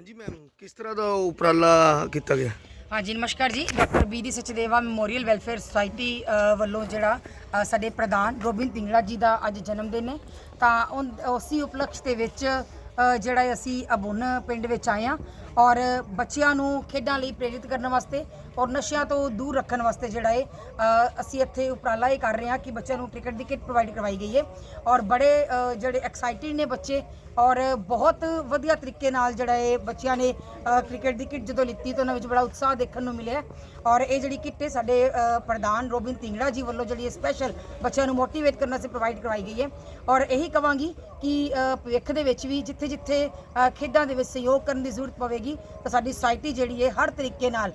ਹਾਂਜੀ ਮੈਮ ਕਿਸ ਤਰ੍ਹਾਂ ਦਾ ਉਪਰਾਲਾ ਕੀਤਾ ਗਿਆ? ਹਾਂਜੀ ਨਮਸਕਾਰ ਜੀ। Doctor B D Sachdeva memorial welfare society ਅ, ਵੱਲੋਂ ਜਿਹੜਾ ਅ, ਸਾਡੇ ਪ੍ਰਧਾਨ ਗੋਬਿੰਦ ਤਿੰਗੜਾ ਜੀ ਦਾ ਅੱਜ ਜਨਮ ਦਿਨ ਹੈ। ਤਾਂ ਉਨ- ਉਸੀ ਉਪਲਕਸ਼ ਦੇ ਵਿੱਚ ਅ, ਜਿਹੜਾ ਹੈ ਅਸੀਂ ਅਬੁੰਨ ਪਿੰਡ ਵਿੱਚ ਆਏ ਹਾਂ। ਔਰ ਬੱਚਿਆਂ ਨੂੰ ਖੇਡਾਂ ਲਈ ਪ੍ਰੇਰਿਤ ਕਰਨ ਵਾਸਤੇ ਔਰ ਨਸ਼ਿਆਂ ਤੋਂ ਦੂਰ ਰੱਖਣ ਵਾਸਤੇ ਜਿਹੜਾ ਹੈ ਅਸੀਂ ਇੱਥੇ ਉਪਰਾਲਾ ਇਹ ਕਰ ਰਹੇ ਹਾਂ ਕਿ ਬੱਚਿਆਂ ਨੂੰ ਕ੍ਰਿਕਟ ਦੀ ਕਿੱਟ ਪ੍ਰੋਵਾਈਡ ਕਰਵਾਈ ਗਈ ਹੈ ਔਰ ਬੜੇ ਜਿਹੜੇ ਐਕਸਾਈਟਿਡ ਨੇ ਬੱਚੇ ਔਰ ਬਹੁਤ ਵਧੀਆ ਤਰੀਕੇ ਨਾਲ ਜਿਹੜਾ ਹੈ ਬੱਚਿਆਂ ਨੇ ਕ੍ਰਿਕਟ ਦੀ ਕਿੱਟ ਜਦੋਂ ਲਿੱਤੀ ਤਾਂ ਉਹਨਾਂ ਵਿੱਚ ਬੜਾ ਉਤਸ਼ਾਹ ਦੇਖਣ ਨੂੰ ਮਿਲਿਆ ਔਰ ਇਹ ਜਿਹੜੀ ਕਿੱਟ ਹੈ ਸਾਡੇ ਪ੍ਰਧਾਨ ਰੋਬਿਨ ਤਿੰਗੜਾ ਜੀ ਵੱਲੋਂ ਜਿਹੜੀ ਸਪੈਸ਼ਲ ਬੱਚਿਆਂ ਨੂੰ ਮੋਟੀਵੇਟ ਕਰਨ ਵਾਸਤੇ ਪ੍ਰੋਵਾਈਡ ਕਰਵਾਈ ਗਈ ਹੈ ਔਰ ਇਹੀ ਕਵਾਂਗੀ ਕਿ ਭਵਿੱਖ ਦੇ ਵਿੱਚ ਵੀ ਜਿੱਥੇ ਜਿੱਥੇ ਖੇਡਾਂ ਦੇ ਵਿੱਚ ਸਹਿਯੋਗ ਕਰਨ ਦੀ ਜ਼ਰੂਰਤ ਪਵੇਗੀ ਤਾਂ ਸਾਡੀ ਸੁਸਾਇਟੀ ਜਿਹੜੀ ਹੈ ਹਰ ਤਰੀਕੇ ਨਾਲ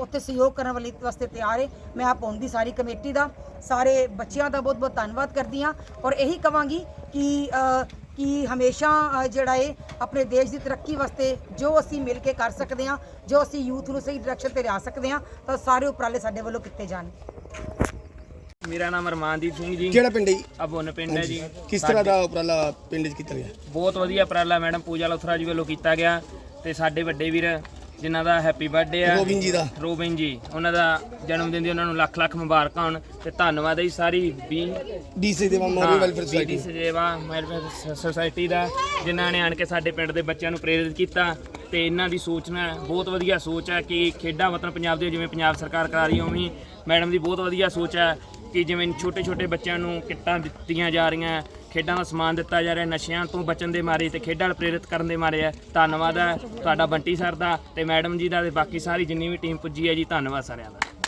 ਉੱਥੇ ਸਹਿਯੋਗ ਕਰਨ ਵਾਲੀ ਵਾਸਤੇ ਤਿਆਰ ਹੈ। ਮੈਂ ਆਪ ਦੀ ਸਾਰੀ ਕਮੇਟੀ ਦਾ ਸਾਰੇ ਬੱਚਿਆਂ ਦਾ ਬਹੁਤ ਬਹੁਤ ਧੰਨਵਾਦ ਕਰਦੀ ਹਾਂ। ਔਰ ਇਹੀ ਕਵਾਂਗੀ ਕਿ ਕਿ ਹਮੇਸ਼ਾ ਜਿਹੜਾ ਹੈ ਆਪਣੇ ਦੇਸ਼ ਦੀ ਤਰੱਕੀ ਵਾਸਤੇ ਜੋ ਅਸੀਂ ਮਿਲ ਕੇ ਕਰ ਸਕਦੇ ਹਾਂ ਜੋ ਅਸੀਂ ਯੂਥ ਨੂੰ ਸਹੀ ਡਾਇਰੈਕਸ਼ਨ ਤੇ ਲਿਆ ਸਕਦੇ ਹਾਂ ਤਾਂ ਸਾਰੇ ਉਪਰਾਲੇ ਸਾਡੇ ਵੱਲੋਂ ਕੀਤੇ ਜਾਣ। ਮੇਰਾ ਨਾਮ ਅਰਮਾਨਦੀਪ ਸਿੰਘ ਜੀ। ਕਿਹੜਾ ਪਿੰਡ ਹੈ ਜੀ? ਅਬੁੰਨ ਪਿੰਡ ਹੈ ਜੀ। ਕਿਸ ਤਰ੍ਹਾਂ ਦਾ ਉਪਰਾਲਾ ਪਿੰਡ 'ਚ ਕੀਤਾ ਗਿਆ? ਬਹੁਤ ਵਧੀਆ ਉਪਰਾਲਾ ਮੈਡਮ ਪੂਜਾ ਲੋਥਰਾ ਜੀ ਵੱਲੋਂ ਕੀਤਾ ਗਿਆ। ਤੇ ਸਾਡੇ ਵੱਡੇ ਵੀਰ ਜਿਨ੍ਹਾਂ ਦਾ ਹੈਪੀ ਬਰਥਡੇ ਆ। ਰੋਬਿਨ ਜੀ ਦਾ। ਰੋਬਿਨ ਜੀ ਉਹਨਾਂ ਦਾ ਜਨਮ ਦਿਨ ਦੀ ਉਹਨਾਂ ਨੂੰ ਲੱਖ ਲੱਖ ਮੁਬਾਰਕਾਂ ਹੋਣ ਤੇ ਧੰਨਵਾਦ ਹੈ ਜੀ ਸਾਰੀ ਵੀ। ਡੀਸੀ ਦੇ memorial welfare society Sachdeva welfare society ਦਾ ਜਿਨ੍ਹਾਂ ਨੇ ਆਣ ਕੇ ਸਾਡੇ ਪਿੰਡ ਦੇ ਬੱਚਿਆਂ ਨੂੰ ਪ੍ਰੇਰਿਤ ਕੀਤਾ ਤੇ ਇਹਨਾਂ ਦੀ ਸੋਚ ਨਾ ਬਹੁਤ ਵਧੀਆ ਸੋਚ ਹੈ ਕਿ ਖੇਡਾਂ ਵਤਨ ਪੰਜਾਬ ਦੇ ਜਿਵੇਂ ਪੰਜਾਬ ਸਰਕਾਰ ਕਰਾ ਰਹੀ ਉਵੇਂ ਮੈਡਮ ਦੀ ਬਹੁਤ ਵਧੀਆ ਸੋਚ ਹੈ ਕਿ ਜਿਵੇਂ ਛੋਟੇ ਛੋਟੇ ਬੱਚਿਆਂ ਨੂੰ ਕਿੱਟਾਂ ਦਿੱਤੀਆਂ ਜਾ ਰਹੀਆਂ ਖੇਡਾਂ ਦਾ ਸਮਾਨ ਦਿੱਤਾ ਜਾ ਰਿਹਾ, ਨਸ਼ਿਆਂ ਤੋਂ ਬਚਣ ਦੇ ਮਾਰੇ ਤੇ ਖੇਡਾਂ ਵੱਲ ਪ੍ਰੇਰਿਤ ਕਰਨ ਦੇ ਮਾਰੇ ਹੈ ਧੰਨਵਾਦ ਹੈ ਤੁਹਾਡਾ ਬੰਟੀ ਸਰ ਦਾ ਤੇ ਮੈਡਮ ਜੀ ਦਾ ਤੇ ਬਾਕੀ ਸਾਰੀ ਜਿੰਨੀ ਵੀ ਟੀਮ ਪੁੱਜੀ ਹੈ ਜੀ, ਧੰਨਵਾਦ ਸਾਰਿਆਂ ਦਾ।